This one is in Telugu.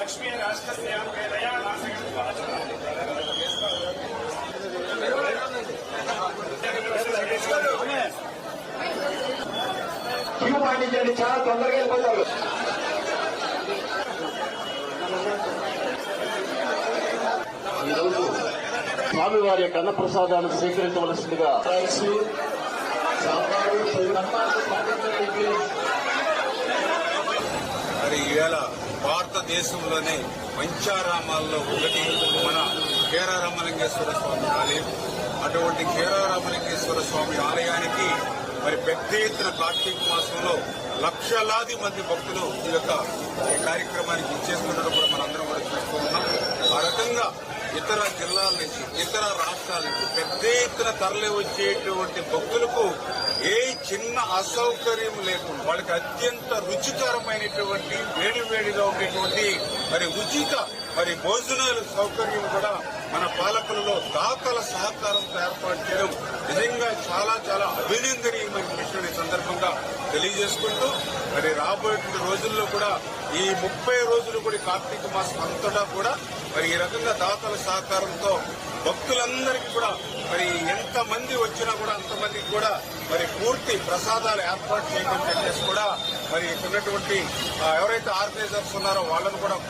లక్ష్మీ రాష్ట్రస్యాం వేదయా క్యూ పాటించండి చాలా తొందరగా వెళ్ళిపోతారు స్వామివారి యొక్క అన్నప్రసాదాన్ని స్వీకరించవలసిందిగా మరి ఈవేళ భారతదేశంలోనే పంచారామాల్లో ఒకటి మన కేరారామలింగేశ్వర స్వామి ఆలయం. అటువంటి కేరారామలింగేశ్వర స్వామి ఆలయానికి మరి పెద్ద ఎత్తున కార్తీక మాసంలో లక్షలాది మంది భక్తులు ఈ యొక్క ఈ కార్యక్రమానికి ఇచ్చేస్తుండడం కూడా మనందరం కూడా ఇతర జిల్లాల నుంచి ఇతర రాష్ట్రాల నుంచి పెద్ద ఎత్తున తరలి వచ్చేటువంటి భక్తులకు ఏ చిన్న అసౌకర్యం లేకుండా వాళ్ళకి అత్యంత రుచికరమైనటువంటి వేడి వేడిగా ఉండేటువంటి మరి ఉచిత మరి భోజనాలు సౌకర్యం కూడా మన పాలకులలో దాతల సహకారంతో ఏర్పాటు చేయడం నిజంగా చాలా చాలా అభినందనీయమైన విషయం ఈ సందర్భంగా తెలియజేసుకుంటూ మరి రాబోయే రోజుల్లో కూడా ఈ ముప్పై రోజులు కూడా కార్తీక మాసం అంతటా కూడా మరి ఈ రకంగా దాతల సహకారంతో భక్తులందరికీ కూడా మరి ఎంతమంది వచ్చినా కూడా అంతమందికి కూడా మరి పూర్తి ప్రసాదాలు ఏర్పాటు చేయమని చెప్పేసి కూడా మరి ఉన్నటువంటి ఎవరైతే ఆర్గనైజర్స్ ఉన్నారో వాళ్ళను కూడా